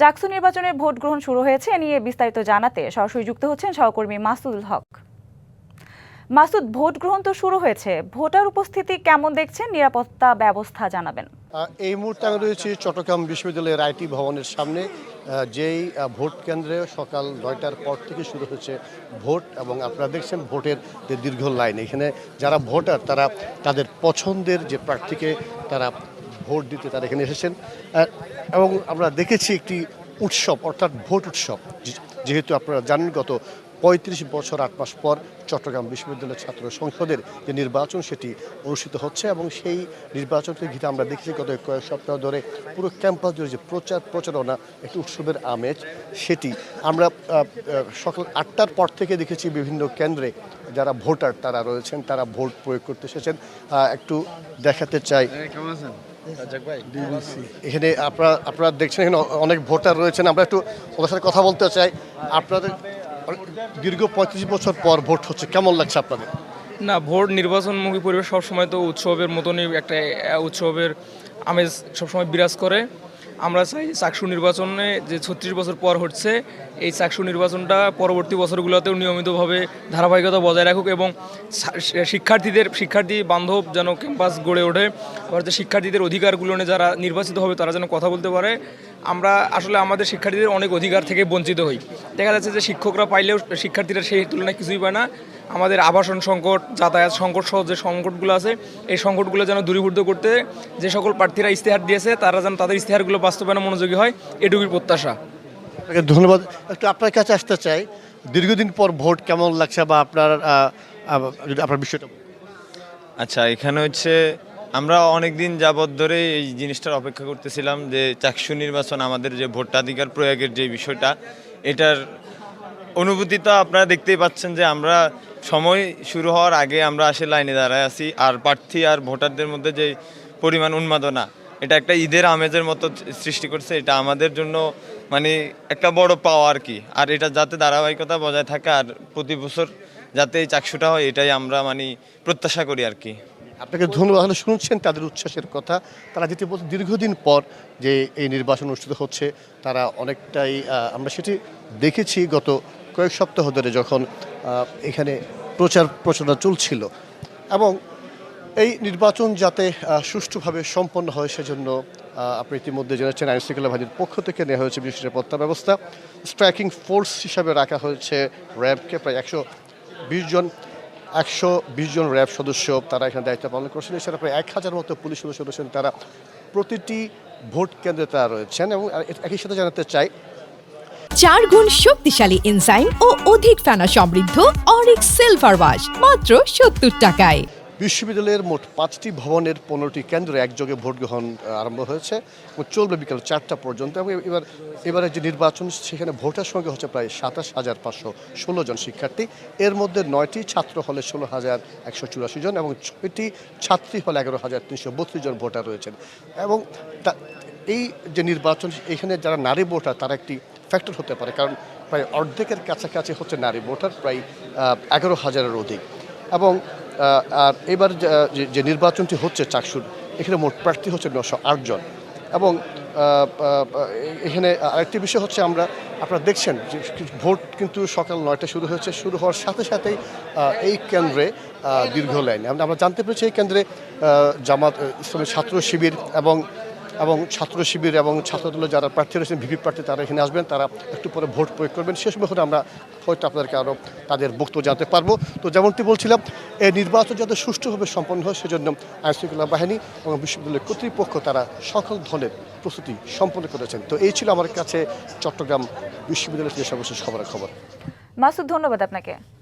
চাকসু নির্বাচনের ভোট গ্রহণ শুরু হয়েছে নিয়ে বিস্তারিত জানাতে সরাসরি যুক্ত হচ্ছেন সহকর্মী মাসুদুল হক। মাসুদ, ভোট গ্রহণ তো শুরু হয়েছে, ভোটার উপস্থিতি কেমন দেখছেন? নিরাপত্তা ব্যবস্থা জানাবেন। এই মুহূর্তে আমি রয়েছি চট্টগ্রাম বিশ্ববিদ্যালয়ের আইটি ভবনের সামনে যেই ভোট কেন্দ্রে সকাল নয়টার পর থেকে শুরু হচ্ছে ভোট এবং আপনারা দেখছেন ভোটের যে দীর্ঘ লাইন। এখানে যারা ভোটার, তারা তাদের পছন্দের যে প্রার্থীকে তারা ভোট দিতে তারা এখানে এসেছেন। এবং আমরা দেখেছি একটি উৎসব, অর্থাৎ ভোট উৎসব যেহেতু আপনারা জানেন গত পঁয়ত্রিশ বছর আট মাস পর চট্টগ্রাম বিশ্ববিদ্যালয়ের ছাত্র সংসদের যে নির্বাচন, সেটি অনুষ্ঠিত হচ্ছে এবং সেই নির্বাচনকে ঘিরে আমরা দেখেছি গত কয়েক সপ্তাহ ধরে পুরো ক্যাম্পাস জুড়ে যে প্রচার প্রচারণা, একটি উৎসবের আমেজ, সেটি আমরা সকাল আটটার পর থেকে দেখেছি বিভিন্ন কেন্দ্রে যারা ভোটার তারা রয়েছেন, তারা ভোট প্রয়োগ করতে এসেছেন। একটু দেখাতে চাই। কেমন আছেন? এখানে আপনারা আপনারা দেখছেন এখানে অনেক ভোটার রয়েছেন। আমরা একটু ওদের সাথে কথা বলতে চাই। আপনাদের দীর্ঘ পঁয়ত্রিশ বছর পর ভোট হচ্ছে। কেমন লাগছে আপনাদের? না ভোট নির্বাচনমুখী পরিবেশ সবসময় তো উৎসবের মতনই একটা উৎসবের আমেজ সবসময় বিরাজ করে। আমরা চাই চাকসু নির্বাচনে যে ছত্রিশ বছর পর হচ্ছে, এই চাকসু নির্বাচনটা পরবর্তী বছরগুলোতেও নিয়মিতভাবে ধারাবাহিকতা বজায় রাখুক এবং শিক্ষার্থীদের, শিক্ষার্থী বান্ধব যেন ক্যাম্পাস গড়ে ওঠে আবার শিক্ষার্থীদের অধিকারগুলো যারা নির্বাচিত হবে তারা যেন কথা বলতে পারে। আমরা আসলে আমাদের শিক্ষার্থীদের অনেক অধিকার থেকে বঞ্চিত হই। দেখা যাচ্ছে যে শিক্ষকরা পাইলেও শিক্ষার্থীরা সেই তুলনায় কিছুই পায় না। আমাদের আবাসন সংকট যাতায়াত সংকট সহ যে সংকটগুলো আছে এই সংকটগুলো যেন দূরীভূত করতে যে সকল প্রার্থীরা ইস্তেহার দিয়েছে তারা যেন তাদের ইস্তেহারগুলো বাস্তবায়নে মনোযোগী হয় এটুকুই প্রত্যাশা। ধন্যবাদ। একটু আপনার কাছে আসতে চাই দীর্ঘদিন পর ভোট কেমন লাগছে বা আপনার আপনার বিষয়টা আচ্ছা এখানে হচ্ছে আমরা অনেক দিন যাবৎ ধরে এই জিনিসটার অপেক্ষা করতেছিলাম যে চাকসু নির্বাচন আমাদের যে ভোটাধিকার প্রয়োগের যে বিষয়টা, এটার অনুভূতি তো আপনারা দেখতেই পাচ্ছেন যে আমরা সময় শুরু হওয়ার আগে আমরা আসে লাইনে দাঁড়ায় আছি, আর প্রার্থী আর ভোটারদের মধ্যে যে পরিমাণ উন্মাদনা, এটা একটা ঈদের আমেজের মতো সৃষ্টি করছে, এটা আমাদের জন্য মানে একটা বড় পাওয়া আর কি। আর এটা যাতে ধারাবাহিকতা বজায় থাকে, আর প্রতি বছর যাতে এই চাকসুটা হয়, এটাই আমরা মানে প্রত্যাশা করি আর কি। আপনাকে ধন্যবাদ শুনছেন তাদের উচ্ছ্বাসের কথা। তারা যেটি বলছে, দীর্ঘদিন পর যে এই নির্বাচন অনুষ্ঠিত হচ্ছে, তারা অনেকটাই আমরা সেটি দেখেছি গত কয়েক সপ্তাহ ধরে যখন এখানে প্রচার প্রচারণা চলছিল। এবং এই নির্বাচন যাতে সুষ্ঠুভাবে সম্পন্ন হয় সেজন্য আপনি ইতিমধ্যে জেনেছেন আইন শৃঙ্খলা বাহিনীর পক্ষ থেকে নেওয়া হয়েছে বিশেষ নিরাপত্তা ব্যবস্থা। স্ট্রাইকিং ফোর্স হিসাবে রাখা হয়েছে র্যাবকে, প্রায় একশো বিশ জন একশো বিশ জন র্যাব সদস্য তারা এখানে দায়িত্ব পালন করছেন। এছাড়া প্রায় এক হাজার মতো পুলিশ সদস্য রয়েছেন। তারা প্রতিটি ভোট কেন্দ্রে তারা রয়েছেন এবং একই সাথে জানাতে চাই, চার গুণ শক্তিশালী এনজাইম ও অধিক ফেনা সমৃদ্ধ অরিক সিলভার ওয়াশ মাত্র সত্তর টাকায়। বিশ্ববিদ্যালয়ের মোট পাঁচটি ভবনের পনেরোটি কেন্দ্রে একযোগে ভোট গ্রহণ আরম্ভ হয়েছে এবং চলবে বিকাল চারটা পর্যন্ত এবং এবার এবারে যে নির্বাচন, সেখানে ভোটার সংখ্যা হচ্ছে প্রায় সাতাশ হাজার পাঁচশো ষোলো জন শিক্ষার্থী। এর মধ্যে নয়টি ছাত্র হলে ষোলো হাজার একশো চুরাশি জন এবং ছয়টি ছাত্রী হলে এগারো হাজার তিনশো বত্রিশ জন ভোটার রয়েছেন। এবং এই যে নির্বাচন, এখানে যারা নারী ভোটার, তারা একটি ফ্যাক্টর হতে পারে কারণ প্রায় অর্ধেকের কাছাকাছি হচ্ছে নারী ভোটার, প্রায় এগারো হাজারের অধিক। এবং আর এবার যে- নির্বাচনটি হচ্ছে চাকসুর, এখানে মোট প্রার্থী হচ্ছে নশো আটজন এবং এখানে আরেকটি বিষয় হচ্ছে আমরা, আপনারা দেখছেন যে ভোট কিন্তু সকাল নয়টা শুরু হয়েছে, শুরু হওয়ার সাথে সাথেই এই কেন্দ্রে দীর্ঘ লাইন। আমরা জানতে পেরেছি এই কেন্দ্রে জামাত ইসলামের ইসলামী ছাত্র শিবির এবং এবং ছাত্র শিবির এবং ছাত্রদলের যারা প্রার্থী রয়েছেন, ভিপি প্রার্থী তারা এখানে আসবেন, তারা একটু পরে ভোট প্রয়োগ করবেন। শেষ মুহূর্তে আমরা হয়তো আপনাদেরকে আরও তাদের বক্তব্য জানতে পারব। তো যেমনটি বলছিলাম, এই নির্বাচন যাতে সুষ্ঠুভাবে সম্পন্ন হয়, সেজন্য আইনশৃঙ্খলা বাহিনী এবং বিশ্ববিদ্যালয়ের কর্তৃপক্ষ তারা সকল ধরনের প্রস্তুতি সম্পন্ন করেছেন। তো এই ছিল আমার কাছে চট্টগ্রাম বিশ্ববিদ্যালয়ের সর্বশেষ খবরের খবর মাসুদ, ধন্যবাদ আপনাকে।